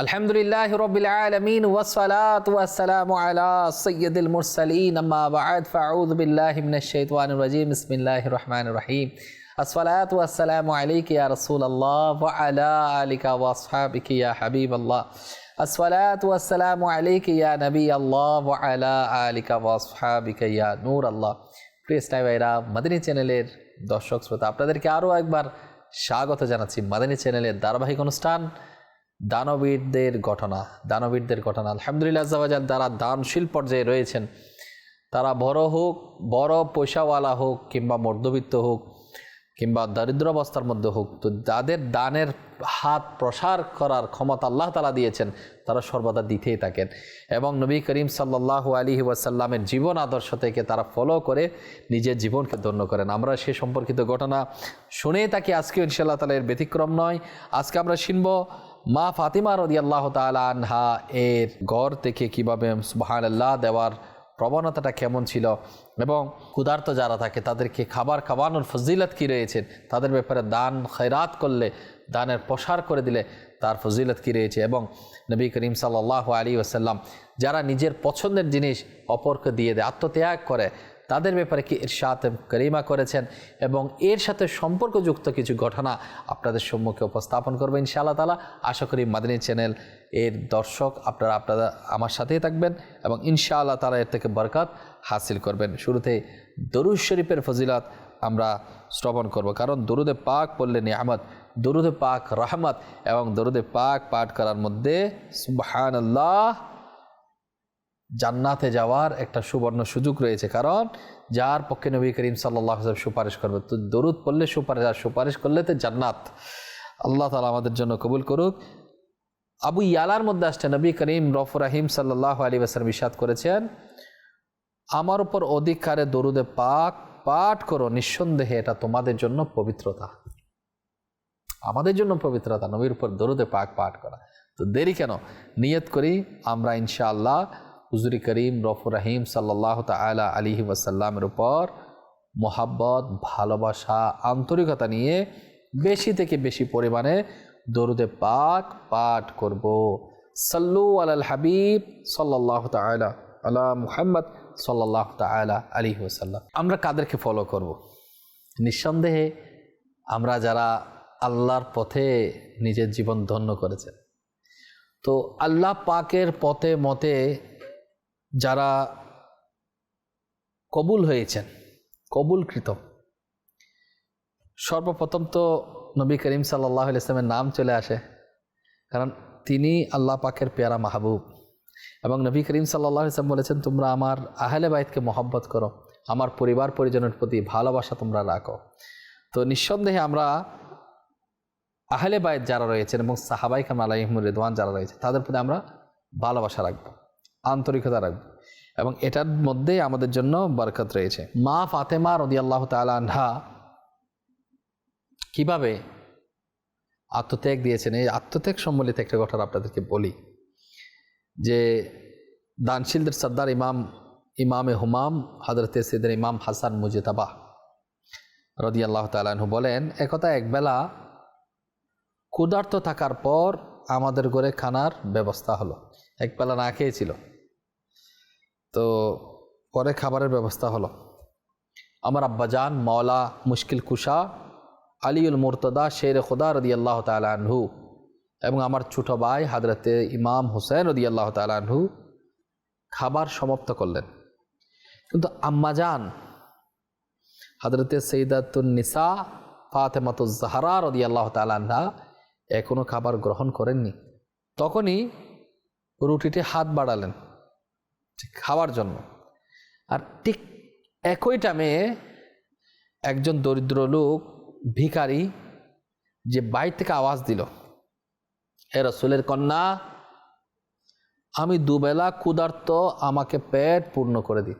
আলহামদুলিল্লাহ রবিল আলমিন ওয়াসালাত ওয়াসালাম আলা সৈয়দুল মুরসালিন। আম্মা বাদ ফাউদ বিল্লাহ মিনাশ শাইতানির রাজিম। বিসমিল্লাহির রহমানির রহিম। আসসালাত ওয়াসসালামু আলাইকা ইয়া রাসূলুল্লাহ ওয়া আলা আলিকা হাবিব আসহাবিকা ইয়া হাবিবাল্লাহ। আসসালাত ওয়াসসালামু আলাইকা ইয়া নবী আল্লাহ ওয়া আলা আলিকা ওয়া আসহাবিকা ইয়া নূর আল্লাহ প্রিয় স্নাই ভাইরা চ্যানেলের দর্শক শ্রোতা, আপনাদেরকে আরও একবার স্বাগত জানাচ্ছি মদিনী চ্যানেলের ধারাবাহিক অনুষ্ঠান দানবীরদের ঘটনা দানবীরদের ঘটনা। আলহামদুলিল্লাহ আজাল যারা দানশীল পর্যায়ে রয়েছেন, তারা বড় হোক, বড় পয়সাওয়ালা হোক, কিংবা মধ্যবিত্ত হোক, কিংবা দারিদ্র অবস্থার মধ্যে হোক, তো যাদের দানের হাত প্রসার করার ক্ষমতা আল্লাহ তালা দিয়েছেন, তারা সর্বদা দিতেই থাকেন। এবং নবী করিম সাল্লাহ আলী ওয়াসাল্লামের জীবন আদর্শ থেকে তারা ফলো করে নিজের জীবনকে ধন্য করেন। আমরা সে সম্পর্কিত ঘটনা শুনেই থাকি। আজকে ইনশাল্লাহ তালা এর ব্যতিক্রম নয়। আজকে আমরা শুনব মা ফাতিমা রদি আল্লাহ আনহা এর গড় থেকে কীভাবে সুবাহান আল্লাহ দেওয়ার প্রবণতাটা কেমন ছিল এবং ক্ষুধার্ত যারা থাকে, তাদেরকে খাবার খাওয়ানোর ফজিলত কী রয়েছে? তাদের ব্যাপারে দান খৈরাত করলে, দানের প্রসার করে দিলে তার ফজিলত কী রয়েছে? এবং নবী করিম সাল্লাহ আলী ওসাল্লাম যারা নিজের পছন্দের জিনিস অপরকে দিয়ে দেয়, আত্মত্যাগ করে তাদের ব্যাপারে কি ইরশাদ করিমা করেছেন এবং এর সাথে সম্পর্কযুক্ত কিছু ঘটনা আপনাদের সম্মুখে উপস্থাপন করবে ইনশাআল্লাহ তালা আশা করি মাদিনী চ্যানেল এর দর্শক আপনারা আপনারা আমার সাথেই থাকবেন এবং ইনশাআল্লাহ তালা এর থেকে বরকাত হাসিল করবেন। শুরুতে দরুদ শরীফের ফজিলাত আমরা শ্রবণ করব। কারণ দরুদে পাক পড়লে নিয়ামত, দরুদে পাক রহমত এবং দরুদে পাক পাঠ করার মধ্যে সুবাহান আল্লাহ জান্নাতে যাওয়ার একটা সুবর্ণ সুযোগ রয়েছে। কারণ যার পক্ষে নবী করিম সাল্লাহ সাহেব সুপারিশ করবে, তো দরুদ পড়লে সুপারিশ, আর সুপারিশ করলে তো জান্নাত। আল্লাহ তালা আমাদের জন্য কবুল করুক। আবু ইয়ালার মধ্যে আসছে নবী করিম রফুর রাহিম সাল্লাহ আলী আসলাম ইসাদ করেছেন, আমার উপর অধিকারে দরুদে পাক, পাঠ করো, নিঃসন্দেহে এটা তোমাদের জন্য পবিত্রতা। আমাদের জন্য পবিত্রতা, নবীর উপর দরুদে পাক, পাঠ করা। তো দেরি কেন? নিয়ত করি, আমরা ইনশাআল্লাহ হুজুরি করিম রফুর রাহিম সাল্লাহ তালা আলিহি ওয়াসাল্লামের উপর মোহাব্বত, ভালোবাসা, আন্তরিকতা নিয়ে বেশি থেকে বেশি পরিমাণে দরুদে পাক পাঠ করব সাল্লু আল হাবিব সাল্লাহ তালা আলা মুহাম্মদ সাল্লাহ তালা আলী ওসাল্লাম আমরা কাদেরকে ফলো করব। নিঃসন্দেহে আমরা যারা আল্লাহর পথে নিজের জীবন ধন্য করেছেন, তো আল্লাহ পাকের পথে মতে যারা কবুল হয়েছেন, কবুলকৃত, সর্বপ্রথম তো নবী করিম সাল্লাহ ইসলামের নাম চলে আসে, কারণ তিনি আল্লাহ পাকের পেয়ারা মাহবুব। এবং নবী করিম সাল্লাহ ইসলাম বলেছেন, তোমরা আমার আহলে বাইতকে মহব্বত করো, আমার পরিবার পরিজনের প্রতি ভালোবাসা তোমরা রাখো। তো নিঃসন্দেহে আমরা আহলে বাইত যারা রয়েছেন এবং সাহাবাই কাম আলাইহমুর রেদওয়ান যারা রয়েছে, তাদের প্রতি আমরা ভালোবাসা রাখব। আন্তরিকতা রাখব। এবং এটার মধ্যেই আমাদের জন্য বরকত রয়েছে। মা ফাতেমা রদি আল্লাহ তালা কীভাবে আত্মত্যাগ দিয়েছেন? এই আত্মত্যাগ সম্বলিত একটা ঘটনা আপনাদেরকে বলি। যে দানশীলদের সর্দার ইমাম, ইমামে হুমাম হজরত সিদের ইমাম হাসান মুজিতাবা রদি আল্লাহ তালু বলেন একথা একবেলা ক্ষুধার্ত থাকার পর আমাদের ঘরে খানার ব্যবস্থা হলো। একবেলা না খেয়েছিল। তো পরে খাবারের ব্যবস্থা হলো। আমার আব্বাজান মাওলা মুশকিল কুশা, আলিউল মুরতদা, শের খুদা রদি আল্লাহ তালহু এবং আমার ছোট ভাই হাজরতে ইমাম হুসেন রদি আল্লাহ তালহু খাবার সমাপ্ত করলেন। কিন্তু আম্মাজান হাজরতে সৈদাতুন নিসা, ফাতেমাতুজ জাহারা রদি আল্লাহ তালাহা এখনও খাবার গ্রহণ করেননি। তখনই রুটিতে হাত বাড়ালেন। খাওয়ার জন্য। আর ঠিক একই টাইমে একজন দরিদ্র লোক, ভিখারি, যে বাইর থেকে আওয়াজ দিল, এ রসুলের কন্যা, আমি দুবেলা ক্ষুধার্ত, আমাকে পেট পূর্ণ করে দিই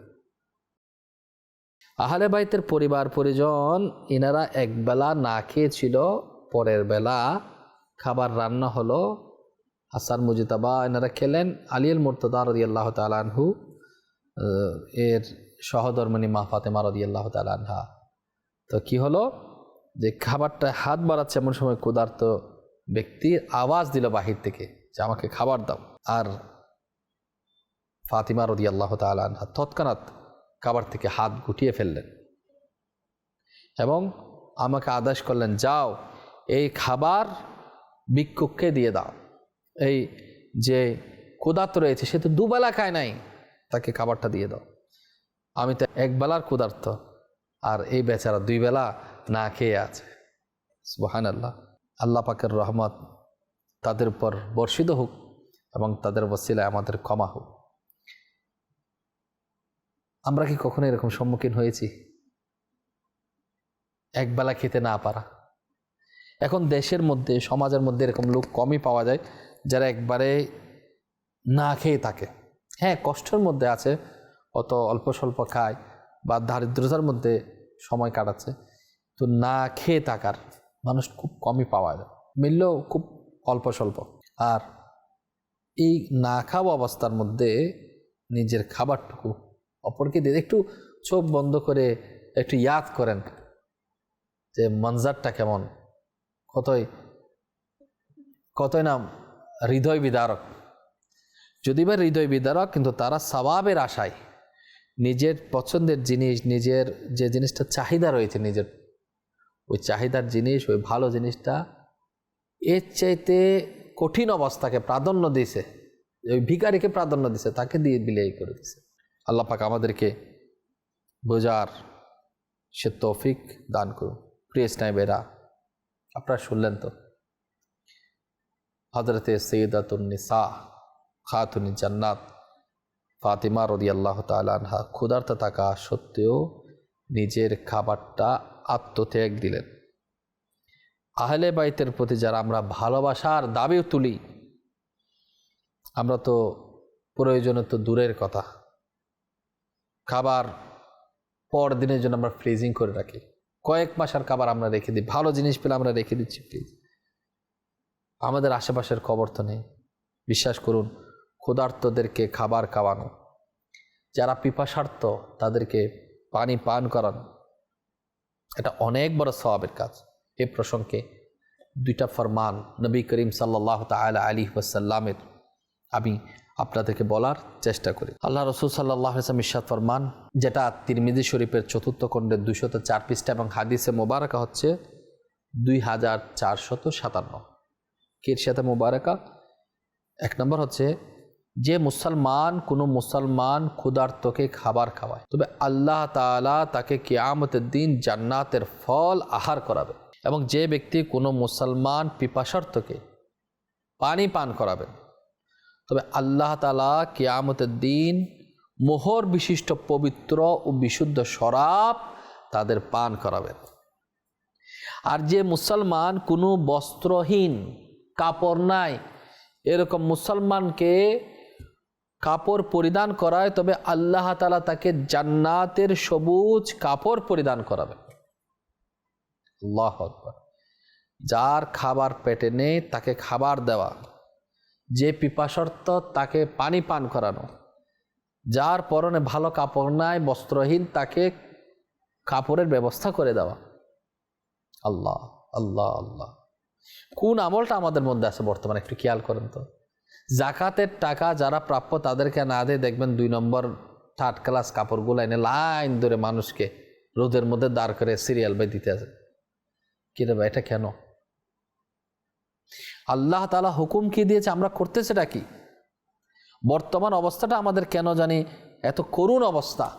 আহলে বাইতের পরিবার পরিজন এনারা একবেলা না খেয়েছিল, পরের বেলা খাবার রান্না হলো হাসান মুজিতাবা এনারা খেলেন। আলিয়াল মুর্তদা রদি আল্লাহ তালানহু এর সহধর্মণী মা ফাতেমা রদি আল্লাহ তালানহা তো কি হলো? যে খাবারটা হাত বাড়াচ্ছে এমন সময় ক্ষুধার্ত ব্যক্তির আওয়াজ দিল বাহির থেকে যে আমাকে খাবার দাও। আর ফাতিমা রদি আল্লাহ তালা তৎক্ষণাৎ খাবার থেকে হাত গুটিয়ে ফেললেন এবং আমাকে আদেশ করলেন, যাও, এই খাবার ভিক্ষুককে দিয়ে দাও। এই যে ক্ষুধার্ত রয়েছে, সে তো দুবেলা খায় নাই। তাকে খাবারটা দিয়ে দাও। আমি তো একবেলার ক্ষুধার্ত, আর এই বেচারা দুই বেলা না খেয়ে আছে। সুবাহান আল্লাহ আল্লাহ পাকের রহমত তাদের উপর বর্ষিত হোক এবং তাদের বসিলায় আমাদের ক্ষমা হোক। আমরা কি কখনো এরকম সম্মুখীন হয়েছি? একবেলা খেতে না পারা। এখন দেশের মধ্যে, সমাজের মধ্যে এরকম লোক কমই পাওয়া যায়। যারা একবারে না খেয়ে থাকে। হ্যাঁ কষ্টের মধ্যে আছে, অত অল্প স্বল্প খায় বা দারিদ্রতার মধ্যে সময় কাটাচ্ছে। তো না খেয়ে থাকার মানুষ খুব কমই পাওয়া যায়, মিললেও খুব অল্প স্বল্প। আর এই না খাওয়া অবস্থার মধ্যে নিজের খাবারটুকু অপরকে দিয়ে একটু চোখ বন্ধ করে একটু ইয়াদ করেন যে মঞ্জারটা কেমন, কতই কতই না হৃদয় বিদারক। যদি বা হৃদয় বিদারক, কিন্তু তারা স্বভাবের আশায় নিজের পছন্দের জিনিস, নিজের যে জিনিসটা চাহিদা রয়েছে, নিজের ওই চাহিদার জিনিস, ওই ভালো জিনিসটা এর চাইতে কঠিন অবস্থাকে প্রাধান্য দিছে ওই ভিকারিকে প্রাধান্য দিছে তাকে দিয়ে বিলেই করে দিছে আল্লাহ পাক আমাদেরকে বোঝার সে তৌফিক দান করুন। প্রিয় স্নাইবেরা আপনারা শুনলেন তো? হজরতে সৈয়দাতুন্নিসা খাতুন জান্নাত, ফাতিমা রদি আল্লাহ তালহা ক্ষুধার্ত থাকা সত্ত্বেও নিজের খাবারটা আত্মত্যাগ দিলেন। আহলে বাইতের প্রতি যারা আমরা ভালোবাসার দাবিও তুলি, আমরা তো প্রয়োজনে তো দূরের কথা। খাবার পর দিনের জন্য আমরা ফ্রিজিং করে রাখি। কয়েক মাসের খাবার আমরা রেখে দিই। ভালো জিনিস পেলে আমরা রেখে দিচ্ছি প্লিজ আমাদের আশেপাশের খবর তো নেই। বিশ্বাস করুন, ক্ষুধার্তদেরকে খাবার খাওয়ানো, যারা পিপাসার্থ, তাদেরকে পানি পান করানো, এটা অনেক বড় স্বভাবের কাজ। এ প্রসঙ্গে দুইটা ফরমান নবী করিম সাল্লাহ তালা আলী ওয়াসাল্লামের আমি আপনাদেরকে বলার চেষ্টা করি। আল্লাহ রসুল সাল্লাহ ইসলাম ইশাদ ফরমান, যেটা তিরমিজি শরীফের চতুর্থ খণ্ডের দুশত চার পৃষ্ঠা এবং হাদিসে মোবারকা হচ্ছে দুই হাজার চারশত সাতান্ন। কির সাথে মোবারকা। এক নম্বর হচ্ছে, যে মুসলমান কোনো মুসলমান ক্ষুধার্তকে খাবার খাওয়ায়, তবে আল্লাহ তালা তাকে কিয়ামতের দিন জান্নাতের ফল আহার করাবে এবং যে ব্যক্তি কোনো মুসলমান পিপাসার্থকে পানি পান করাবে, তবে আল্লাহ তালা কিয়ামতের দিন মোহর বিশিষ্ট, পবিত্র ও বিশুদ্ধ শরাব তাদের পান করাবেন। আর যে মুসলমান কোনো বস্ত্রহীন কাপড় নাই। এরকম মুসলমানকে কাপড় পরিধান করায়, তবে আল্লাহ তালা তাকে জান্নাতের সবুজ কাপড় পরিধান করাবে আল্লাহ আকবর। যার খাবার পেটে নেই, তাকে খাবার দেওয়া। যে পিপাসর্ত তাকে পানি পান করানো। যার পরনে ভালো কাপড় নাই, বস্ত্রহীন, তাকে কাপড়ের ব্যবস্থা করে দেওয়া। আল্লাহ আল্লাহ আল্লাহ। কোন আমলটা আমাদের মধ্যে আছে বর্তমানে? একটু খেয়াল করেন তো। জাকাতের টাকা যারা প্রাপ্য তাদেরকে না দিয়ে দেখবেন দুই নম্বর থার্ড ক্লাস কাপড়গুলো এনে লাইন ধরে মানুষকে রোদের মধ্যে দাঁড় করে সিরিয়াল বাই দিতে আছে। কিরে ভাই, এটা কেন? আল্লাহ তালা হুকুম কি দিয়েছে, আমরা করতেছেটা কি? বর্তমান অবস্থাটা আমাদের কেন জানি এত করুণ অবস্থা।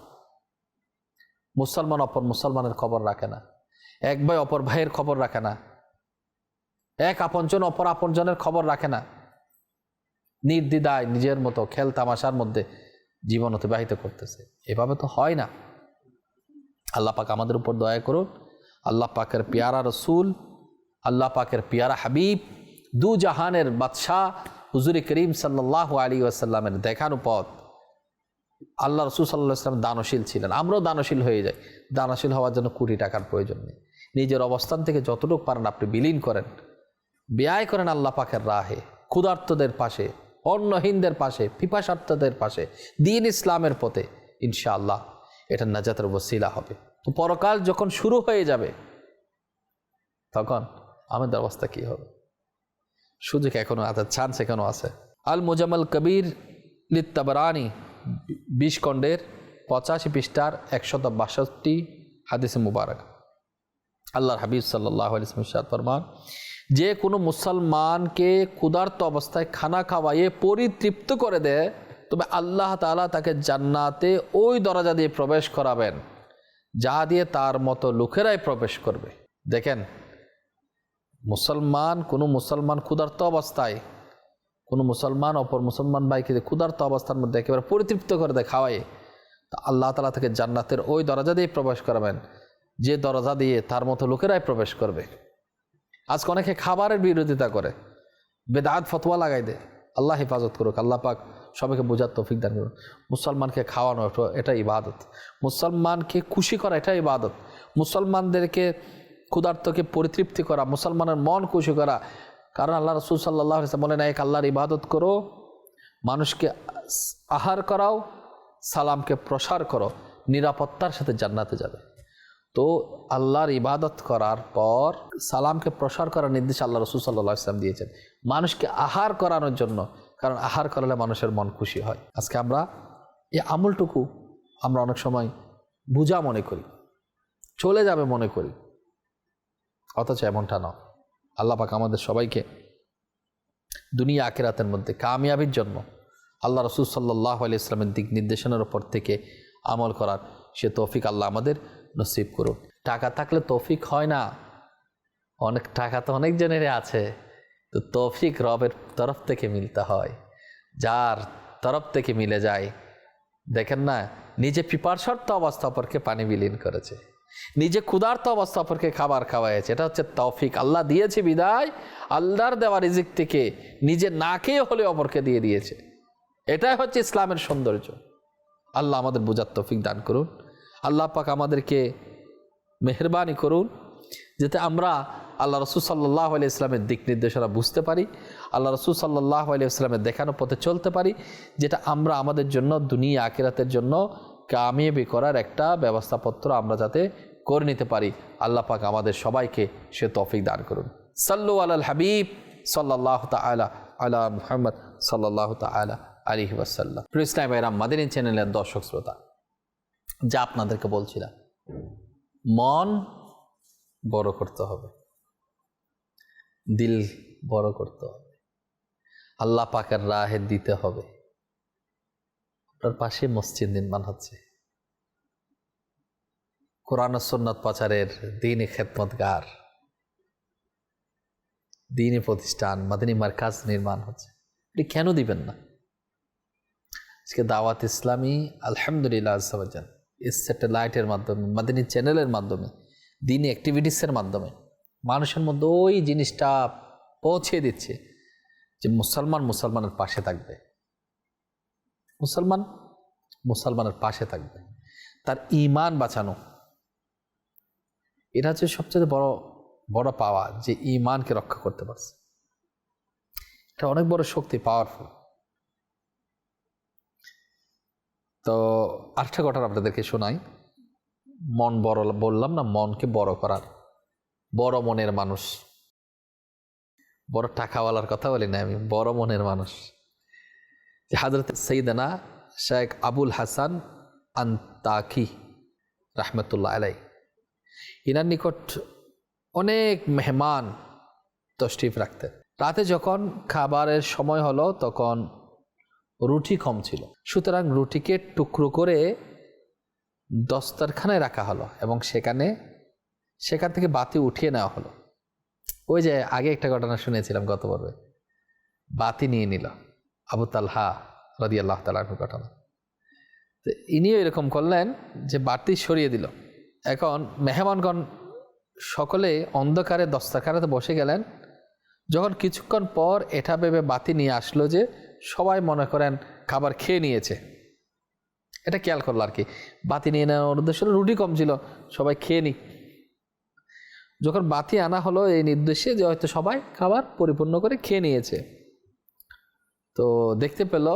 মুসলমান অপর মুসলমানের খবর রাখে না। এক ভাই অপর ভাইয়ের খবর রাখে না। এক আপনজন অপর আপনজনের খবর রাখে না। নির্দ্বিধায় নিজের মতো খেল তামাশার মধ্যে জীবন অতিবাহিত করতেছে। এভাবে তো হয় না। আল্লাহ পাক আমাদের উপর দয়া করুন। আল্লাহ পাকের পিয়ারা রসুল, আল্লাহ পাকের পিয়ারা হাবিব, দু জাহানের বাদশাহ হুজুরি করিম সাল্লাহ আলী আসাল্লামের দেখানো পথ। আল্লাহ রসুল সাল্লাহ দানশীল ছিলেন। আমরাও দানশীল হয়ে যাই। দানশীল হওয়ার জন্য কুড়ি টাকার প্রয়োজন নেই। নিজের অবস্থান থেকে যতটুকু পারেন আপনি বিলীন করেন। ব্যয় করেন আল্লাহ পাকের রাহে, ক্ষুধার্তদের পাশে, অন্নহীনদের পাশে পিপাসার্থদের পাশে, দিন ইসলামের পথে, ইনশাআল্লাহ এটা নাজাতের বসিলা হবে। তো পরকাল যখন শুরু হয়ে যাবে, তখন আমাদের অবস্থা কি হবে? সুযোগ এখনও আছে চান্স এখনও আছে। আল মুজাম্মল কবির লিত্তাবরানি বিশ খণ্ডের পঁচাশি পৃষ্ঠার একশত বাষট্টি হাদিসে মুবারক। আল্লাহর হাবিব সাল্লাহ আলিয়াদ ফরমান যে কোনো মুসলমানকে ক্ষুধার্ত অবস্থায় খানা খাওয়াইয়ে পরিতৃপ্ত করে দেয়, তবে আল্লাহ তাআলা তাকে জান্নাতে ওই দরজা দিয়ে প্রবেশ করাবেন, যা দিয়ে তার মতো লোকেরাই প্রবেশ করবে। দেখেন, মুসলমান কোনো মুসলমান ক্ষুধার্ত অবস্থায়, কোনো মুসলমান অপর মুসলমান ভাইকে ক্ষুধার্ত অবস্থার মধ্যে একেবারে পরিতৃপ্ত করে দেয় খাওয়াই তা আল্লাহ তালা থেকে জান্নাতের ওই দরজা দিয়ে প্রবেশ করাবেন, যে দরজা দিয়ে তার মতো লোকেরাই প্রবেশ করবে। আজকে অনেকে খাবারের বিরোধিতা করে। বেদাত ফতোয়া লাগাই দেয়। আল্লাহ হেফাজত করুক, আল্লাহ পাক সবাইকে বোঝার তৌফিক দান করুন মুসলমানকে খাওয়ানো এটা- ইবাদত। মুসলমানকে খুশি করা এটা ইবাদত। মুসলমানদেরকে ক্ষুধার্তকে পরিতৃপ্তি করা, মুসলমানের মন খুশি করা। কারণ আল্লাহ রসুল সাল্লাহ বলেন, এক আল্লাহর ইবাদত করো, মানুষকে আহার করাও, সালামকে প্রসার করো, নিরাপত্তার সাথে জান্নাতে যাবে। তো আল্লাহর ইবাদত করার পর সালামকে প্রসার করার নির্দেশ আল্লাহ রসুল সাল্লাহ ইসলাম দিয়েছেন। মানুষকে আহার করানোর জন্য, কারণ আহার করালে মানুষের মন খুশি হয়। আজকে আমরা এই আমলটুকু আমরা অনেক সময় বুঝা মনে করি, চলে যাবে মনে করি, অথচ এমনটা নয়। আল্লাহ পাক আমাদের সবাইকে দুনিয়া আকেরাতের মধ্যে কামিয়াবির জন্য আল্লাহ রসুল সাল্লাহ আলি ইসলামের দিক নির্দেশনার ওপর থেকে আমল করার সে তৌফিক আল্লাহ আমাদের নসিব করুন। টাকা থাকলে তৌফিক হয় না। অনেক টাকা তো অনেক জনেরই আছে। তো তৌফিক রবের তরফ থেকে মিলতে হয়। যার তরফ থেকে মিলে যায়। দেখেন না, নিজে পিপার্সর্ত অবস্থা অপরকে পানি বিলীন করেছে। নিজে ক্ষুধার্ত অবস্থা অপরকে খাবার খাওয়াইছে এটা হচ্ছে তৌফিক। আল্লাহ দিয়েছে বিদায়। আল্লাহর দেওয়া রিজিক থেকে নিজে না খেয়ে হলে অপরকে দিয়ে দিয়েছে। এটাই হচ্ছে ইসলামের সৌন্দর্য। আল্লাহ আমাদের বোঝার তৌফিক দান করুন। আল্লাহ পাক আমাদেরকে মেহরবানি করুন, যাতে আমরা আল্লাহ রসুল সাল্লাহ আলি ইসলামের দিক নির্দেশনা বুঝতে পারি, আল্লাহ রসুল সাল্লাহ আলি ইসলামের দেখানো পথে চলতে পারি, যেটা আমরা আমাদের জন্য, দুনিয়া আকিরাতের জন্য কামিয়াবি করার একটা ব্যবস্থাপত্র আমরা যাতে করে নিতে পারি। আল্লাহ পাক আমাদের সবাইকে সে তফিক দান করুন। সাল্লু আল হাবিব সাল্লাহ তালা আলা মুহাম্মদ সাল্লাহ তালা আলী ওয়াসাল্লাম। ইসলাম এরাম মাদিনী চ্যানেলের দর্শক শ্রোতা যা আপনাদেরকে বলছিলাম। মন বড় করতে হবে। দিল বড় করতে হবে। আল্লাহ পাকের রাহে দিতে হবে। আপনার পাশে মসজিদ নির্মাণ হচ্ছে। কোরআন ও সুন্নত পাচারের দিনী খেদমতগার। দিনী প্রতিষ্ঠান, মাদিনী মার্কাজ নির্মাণ হচ্ছে। এটি কেন দিবেন না? আজকে দাওয়াত ইসলামী, আলহামদুলিল্লাহ এই স্যাটেলাইটের মাধ্যমে মাদিনী চ্যানেলের মাধ্যমে, দিনী অ্যাক্টিভিটিসের মাধ্যমে, মানুষের মধ্যে ওই জিনিসটা পৌঁছে দিচ্ছে যে মুসলমান মুসলমানের পাশে থাকবে। মুসলমান মুসলমানের পাশে থাকবে। তার ইমান বাঁচানো। এটা হচ্ছে সবচেয়ে বড় বড় পাওয়া যে ইমানকে রক্ষা করতে পারছে। এটা অনেক বড় শক্তি পাওয়ারফুল তো আরেকটা ঘটনা আপনাদেরকে শোনাই। মন বড়, বললাম না, মনকে বড় করার। বড় মনের মানুষ। বড় টাকাওয়ালার কথা বলি না আমি, বড় মনের মানুষ। হাজরত সঈদানা শেখ আবুল হাসান আন্তাকি রাহমতুল্লাহ আলাই ইনার নিকট অনেক মেহমান তশরিফ রাখতেন। রাতে যখন খাবারের সময় হলো, তখন রুটি কম ছিল। সুতরাং রুটিকে টুকরো করে দস্তারখানায় রাখা হলো এবং সেখানে, সেখান থেকে বাতি উঠিয়ে নেওয়া হলো। ওই যে আগে একটা ঘটনা শুনেছিলাম গত পর্বে। বাতি নিয়ে নিল আবু তালহা রদি আল্লাহ তালার ঘটনা। তো ইনিও এরকম করলেন যে বাতি সরিয়ে দিল। এখন মেহমানগণ সকলে অন্ধকারে দস্তরখানাতে বসে গেলেন। যখন কিছুক্ষণ পর এটা ভেবে বাতি নিয়ে আসলো যে সবাই মনে করেন খাবার খেয়ে নিয়েছে। এটা খেয়াল করল আর কি। বাতি নিয়ে নেওয়ার উদ্দেশ্য রুটি কম ছিল, সবাই খেয়ে নিক। যখন বাতি আনা হলো, এই নির্দেশে যে হয়তো সবাই খাবার পরিপূর্ণ করে খেয়ে নিয়েছে। তো দেখতে পেল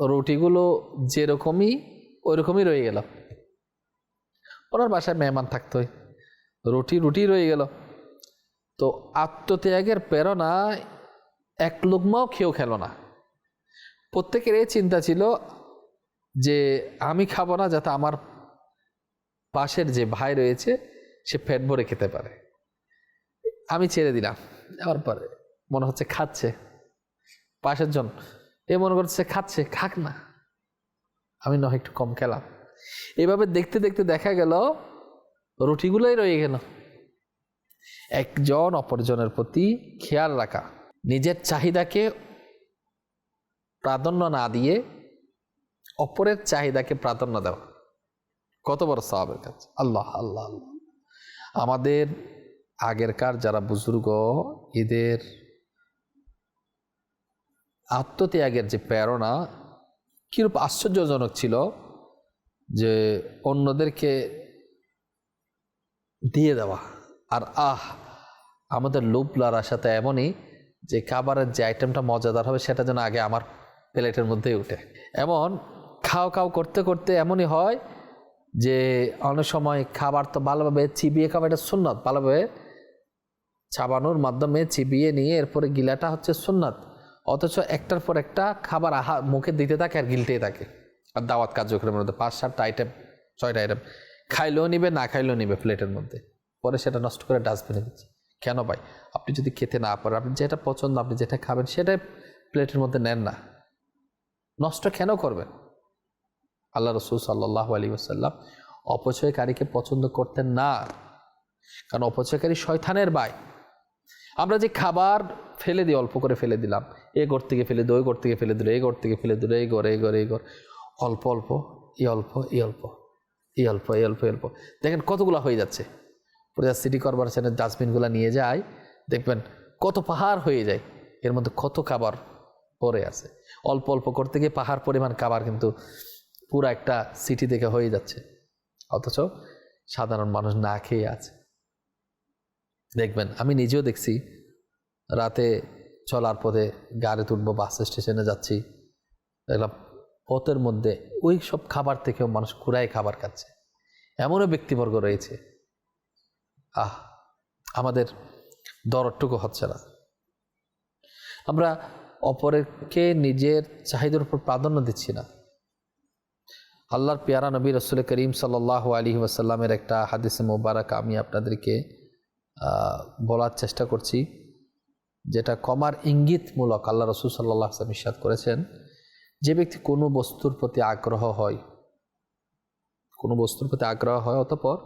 রুটিগুলো যেরকমই, ওইরকমই রয়ে গেল। ওনার বাসায় মেহমান থাকতোই রুটি রুটি রয়ে গেল। তো আত্মত্যাগের প্রেরণা এক লুকমাও খেয়েও খেলো না। প্রত্যেকের এই চিন্তা ছিল যে আমি খাব না যাতে আমার পাশের যে ভাই রয়েছে, সে পেট ভরে খেতে পারে। আমি ছেড়ে দিলাম। যাওয়ার পরে মনে হচ্ছে খাচ্ছে। পাশের জন, এ মনে করছে খাচ্ছে, খাক না। আমি নয় একটু কম খেলাম। এভাবে দেখতে দেখতে দেখা গেল, রুটিগুলোই রয়ে গেল। একজন অপরজনের প্রতি খেয়াল রাখা। নিজের চাহিদাকে প্রাধান্য না দিয়ে অপরের চাহিদাকে প্রাধান্য দেওয়া। কত বড় সাহাবের কাজ। আল্লাহ আল্লাহ আল্লাহ। আমাদের আগেরকার যারা বুজুর্গ, এদের আত্মত্যাগের যে প্রেরণা কীরূপ আশ্চর্যজনক ছিল যে অন্যদেরকে দিয়ে দেওয়া। আর আহ, আমাদের লোভ লার সাথে এমনই যে খাবারের যে আইটেমটা মজাদার হবে সেটা যেন আগে আমার প্লেটের মধ্যেই উঠে। এমন খাও খাও করতে করতে এমনই হয় যে অনেক সময় খাবার তো ভালোভাবে চিবিয়ে খাওয়া এটা সুন্নত। ভালোভাবে চাবানোর মাধ্যমে চিবিয়ে নিয়ে এরপরে গিলাটা হচ্ছে সুন্নত। অথচ একটার পর একটা খাবার আহা মুখে দিতে থাকে আর গিলতেই থাকে। আর দাওয়াত কার্যক্রমের মধ্যে পাঁচ সাতটা আইটেম ছয়টা আইটেম খাইলেও নিবে, না খাইলেও নিবে প্লেটের মধ্যে। পরে সেটা নষ্ট করে ডাস্টবিনে দিচ্ছে। কেন ভাই? আপনি যদি খেতে না পারেন, আপনি যেটা পছন্দ, আপনি যেটা খাবেন, সেটাই প্লেটের মধ্যে নেন না। নষ্ট কেন করবেন আল্লাহ রসুল সাল্লাহ আলী আসাল্লাম অপচয়কারীকে পছন্দ করতেন না। কারণ অপচয়কারী শয়থানের বাই। আমরা যে খাবার ফেলে দিই, অল্প করে ফেলে দিলাম, এ ঘর থেকে ফেলে দিই ওই ঘর থেকে ফেলে দিল এই ঘর থেকে ফেলে দিল এই ঘর এই ঘর এই ঘর, অল্প অল্প, এই অল্প এই অল্প এই অল্প এই অল্প অল্প। দেখেন কতগুলো হয়ে যাচ্ছে। প্রজা সিটি কর্পোরেশনের ডাস্টবিনগুলো নিয়ে যায়, দেখবেন কত পাহাড় হয়ে যায়, এর মধ্যে কত খাবার পরে আছে। অল্প অল্প করতে গিয়ে পাহাড় পরিমাণ খাবার কিন্তু পুরো একটা সিটি থেকে হয়ে যাচ্ছে। অথচ সাধারণ মানুষ না খেয়ে আছে। দেখবেন, আমি নিজেও দেখছি, রাতে চলার পথে গাড়ি তুলবো বাস স্টেশনে যাচ্ছি, দেখলাম পথের মধ্যে ওই সব খাবার থেকেও মানুষ কুড়াই খাবার খাচ্ছে। এমনও ব্যক্তিবর্গ রয়েছে। আহ, আমাদের দরটুকু হচ্ছে না। আমরা অপরকে নিজের চাহিদার উপর প্রাধান্য দিচ্ছি না। আল্লাহর পেয়ারা নবী রসুল করিম সাল্লাহ আলী ওয়াসাল্লামের একটা হাদিসে মোবারক আমি আপনাদেরকে বলার চেষ্টা করছি, যেটা কমার ইঙ্গিতমূলক আল্লাহ রসুল সাল্লাহ আসলাম ইসাদ করেছেন, যে ব্যক্তি কোনো বস্তুর প্রতি আগ্রহ হয়, কোনো বস্তুর প্রতি আগ্রহ হয় অতপর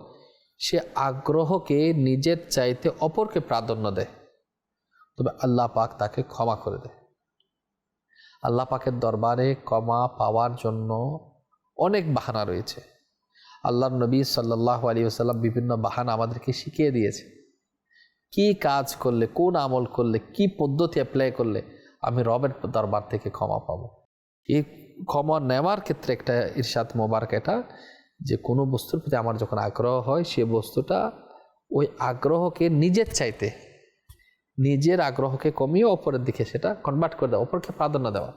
সে আগ্রহকে নিজের চাইতে অপরকে প্রাধান্য দেয়, তবে আল্লাহ পাক তাকে ক্ষমা করে দেয়। আল্লাহ পাকের দরবারে ক্ষমা পাওয়ার জন্য অনেক বাহানা রয়েছে। আল্লাহ নবী সাল্লাহ আলী আসাল্লাম বিভিন্ন বাহানা আমাদেরকে শিখিয়ে দিয়েছে। কি কাজ করলে, কোন আমল করলে, কি পদ্ধতি অ্যাপ্লাই করলে আমি রবের দরবার থেকে ক্ষমা পাবো। এই ক্ষমা নেওয়ার ক্ষেত্রে একটা ইরশাদ মোবারক এটা, যে কোনো বস্তুর প্রতি আমার যখন আগ্রহ হয়, সে বস্তুটা ওই আগ্রহকে নিজের চাইতে নিজের আগ্রহকে কমিয়ে অপরের দিকে সেটা কনভার্ট করে দেওয়া অপরকে প্রাধান্য দেওয়া।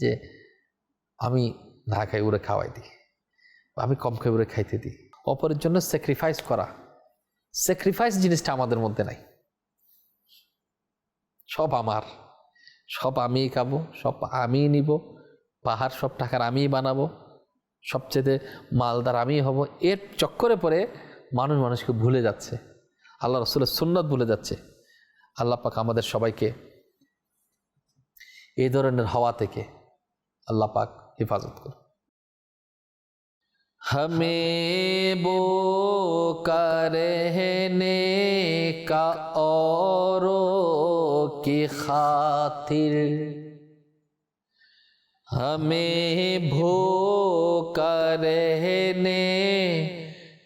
যে আমি না খাই উড়ে খাওয়াই দিই আমি কম খাই উড়ে খাইতে দিই অপরের জন্য স্যাক্রিফাইস করা। স্যাক্রিফাইস জিনিসটা আমাদের মধ্যে নাই। সব আমার। সব আমিই খাব, সব আমিই নিব, পাহাড় সব টাকার আমিই বানাবো, সবচেয়ে মালদার আমিই হব। এর চক্করে পরে মানুষ মানুষকে ভুলে যাচ্ছে। আল্লাহ রসুলের সুন্নত ভুলে যাচ্ছে আল্লাহ পাক আমাদের সবাইকে এই ধরনের হওয়া থেকে আল্লাহ পাক हिफाजत करो हमें वो करने का औरों की खातिर हमें भो रहने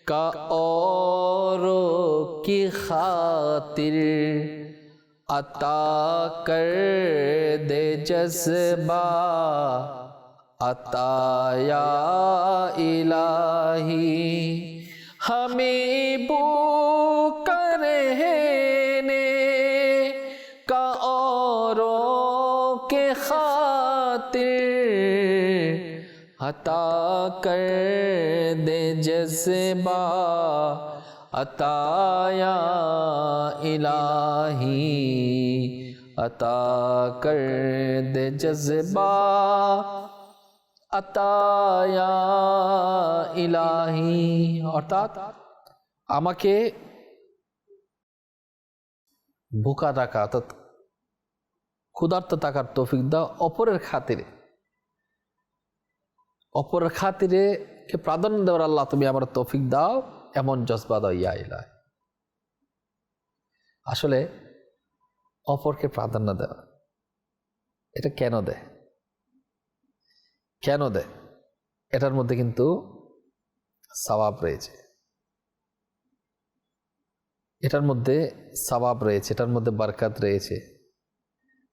का औरों کی خاطر عطا کر دے جذبہ، عطا یا الہی، ہمیں بو کر کا اوروں کے خاطر عطا کر دے جذبہ अताया इलाही अता कर दे जज्बा আতায়া ইলাহি অর্থাৎ আমাকে বোকা টাকা অর্থাৎ ক্ষুধার্ত টাকার তৌফিক দাও অপরের খাতিরে অপরের খাতিরে কে প্রাধান্য দেওয়ার আল্লাহ তুমি আমার তৌফিক দাও এমন জজবা দাও, ইয়া ইলাহি। আসলে অপরকে প্রাধান্য দেওয়া এটা কেন দেয়? কেন দেয়? এটার মধ্যে কিন্তু সবাব রয়েছে। এটার মধ্যে সবাব রয়েছে, এটার মধ্যে বারকাত রয়েছে।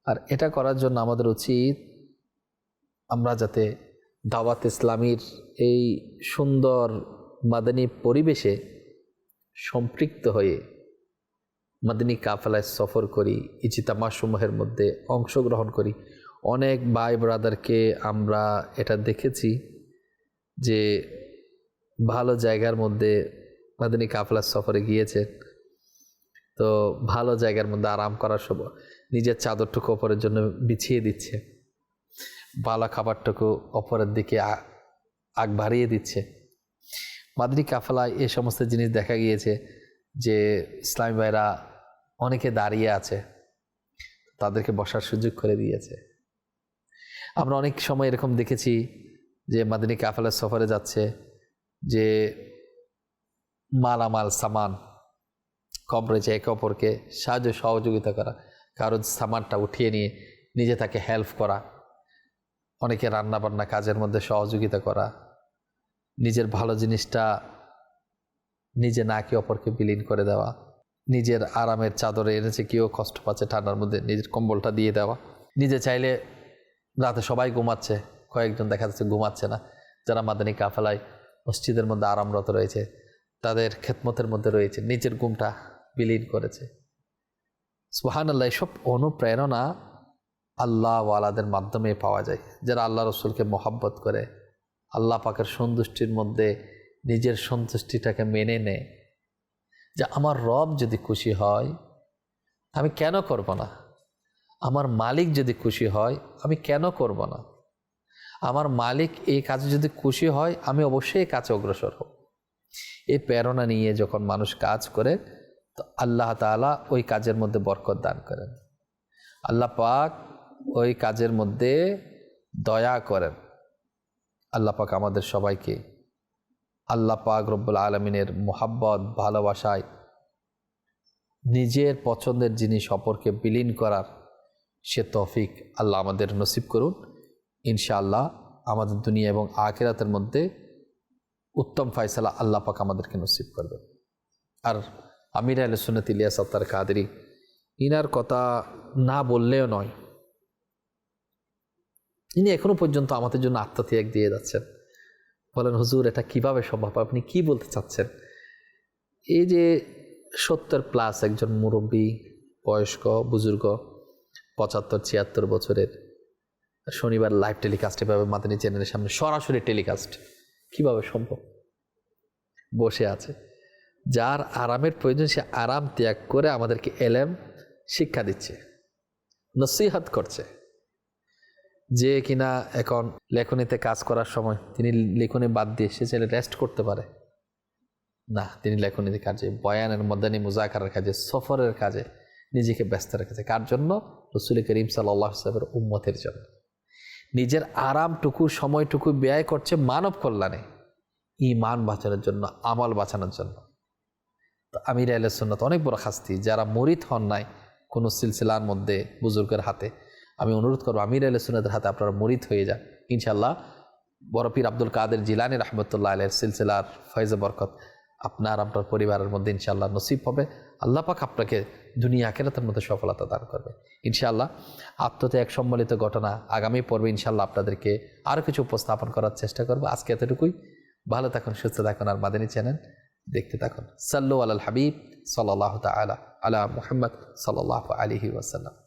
আর এটা করার জন্য আমাদের উচিত আমরা যাতে দাওয়াত ইসলামীর এই সুন্দর মাদানী পরিবেশে সম্পৃক্ত হয়ে মাদিনী কাফেলায় সফর করি ইজিতামাসমূহের মধ্যে অংশগ্রহণ করি। অনেক ভাই ব্রাদারকে আমরা এটা দেখেছি যে ভালো জায়গার মধ্যে মাদিনী কাফেলার সফরে গিয়েছে। তো ভালো জায়গার মধ্যে আরাম করার সময় নিজের চাদরটুকু অপরের জন্য বিছিয়ে দিচ্ছে। ভালো খাবারটুকু অপরের দিকে আগ বাড়িয়ে দিচ্ছে। মাদিনী কাফেলায় এ সমস্ত জিনিস দেখা গিয়েছে যে ইসলামী ভাইরা অনেকে দাঁড়িয়ে আছে, তাদেরকে বসার সুযোগ করে দিয়েছে। আমরা অনেক সময় এরকম দেখেছি যে মাদিনী কাফেলার সফরে যাচ্ছে যে মালামাল, সামান, কম রয়েছে একে অপরকে সাহায্য, সহযোগিতা করা কারোর সামানটা উঠিয়ে নিয়ে নিজে তাকে হেল্প করা, অনেকে রান্নাবান্না কাজের মধ্যে সহযোগিতা করা নিজের ভালো জিনিসটা নিজে না কি অপরকে বিলীন করে দেওয়া, নিজের আরামের চাদরে এনেছে কেউ কষ্ট পাচ্ছে ঠান্ডার মধ্যে নিজের কম্বলটা দিয়ে দেওয়া। নিজে চাইলে রাতে সবাই ঘুমাচ্ছে, কয়েকজন দেখা যাচ্ছে ঘুমাচ্ছে না। যারা মাদানী কাফেলায় মসজিদের মধ্যে আরামরত রয়েছে, তাদের খেতমতের মধ্যে রয়েছে, নিজের ঘুমটা বিলীন করেছে। সুহান আল্লাহ অনুপ্রেরণা আল্লাহ ওয়ালাদের মাধ্যমে পাওয়া যায়, যারা আল্লাহ রসুলকে মহাব্বত করে। আল্লাহ পাকের সন্তুষ্টির মধ্যে নিজের সন্তুষ্টিটাকে মেনে নেয়। যে আমার রব যদি খুশি হয়, আমি কেন করব না? আমার মালিক যদি খুশি হয়, আমি কেন করব না? আমার মালিক এই কাজে যদি খুশি হয়, আমি অবশ্যই এই কাজে অগ্রসর হব। এই প্রেরণা নিয়ে যখন মানুষ কাজ করে, তো আল্লাহ তালা ওই কাজের মধ্যে বরকত দান করেন। আল্লাহ পাক ওই কাজের মধ্যে দয়া করেন। আল্লাহ পাক আমাদের সবাইকে আল্লাহ পাক রব্বুল আলমিনের মোহাব্বত, ভালোবাসায় নিজের পছন্দের জিনিস অপরকে বিলীন করার সে তফিক আল্লাহ আমাদের নসিব করুন। ইনশাআল্লাহ আমাদের দুনিয়া এবং আখেরাতের মধ্যে উত্তম ফাইসালা আল্লাহ পাক আমাদেরকে নসিব করবে আর আমির আল ইলিয়াস আত্তার কাদেরি, ইনার কথা না বললেও নয় ইনি এখনও পর্যন্ত আমাদের জন্য আত্মত্যাগ দিয়ে যাচ্ছেন। বলেন, হুজুর, এটা কীভাবে সম্ভব? আপনি কি বলতে চাচ্ছেন? এই যে সত্তর প্লাস একজন মুরব্বী, বয়স্ক, বুজুর্গ, পঁচাত্তর, ছিয়াত্তর বছরের, শনিবার লাইভ টেলিকাস্ট এভাবে মাদানী চ্যানেলের সামনে সরাসরি টেলিকাস্ট কীভাবে সম্ভব? বসে আছে। যার আরামের প্রয়োজন, সে আরাম ত্যাগ করে আমাদেরকে এলেম, শিক্ষা দিচ্ছে, নসিহাত করছে। যে কিনা এখন লেখনীতে কাজ করার সময় তিনি লেখনী বাদ দিয়ে সে ছেলে রেস্ট করতে পারে। না, তিনি লেখনীতে কাজে, বয়ানের মদানি মুজাকারের কাজে, সফরের কাজে নিজেকে ব্যস্ত রেখেছে। কার জন্য? রসুল করিম সাল্লাহ সাহেবের উম্মতের জন্য। নিজের আরামটুকু, সময়টুকু ব্যয় করছে মানব কল্যাণে। ইমান বাঁচানোর জন্য, আমল বাঁচানোর জন্য। তো আমির আল সুন্নত অনেক বড় শাস্তি। যারা মরিত হন নাই, কোনো সিলসিলার মধ্যে বুজুর্গের হাতে আমি অনুরোধ করব আমির আল সুন্নতের হাতে আপনারা মরিত হয়ে যান। ইনশাল্লাহ বরফির আব্দুল কাদের জিলানি রহমতুল্লাহ আলের সিলসিলার ফয়জে বরকত আপনার আপনার পরিবারের মধ্যে ইনশাল্লাহ নসিব হবে। আল্লাহ পাক আপনাকে দুনিয়া আকেরাতের মধ্যে সফলতা দান করবে। ইনশাআল্লাহ আত্মত্যাগ সম্বলিত ঘটনা আগামী পর্বে ইনশাল্লাহ আপনাদেরকে আরও কিছু উপস্থাপন করার চেষ্টা করব। আজকে এতটুকুই। ভালো থাকুন, সুস্থ থাকুন আর মাদানী চ্যানেল দেখতে থাকুন। সাল্লু আল হাবিব সাল্লাহ তালা আলা মুহাম্মদ সাল্লাহ আলহি ওয়াসাল্লাম।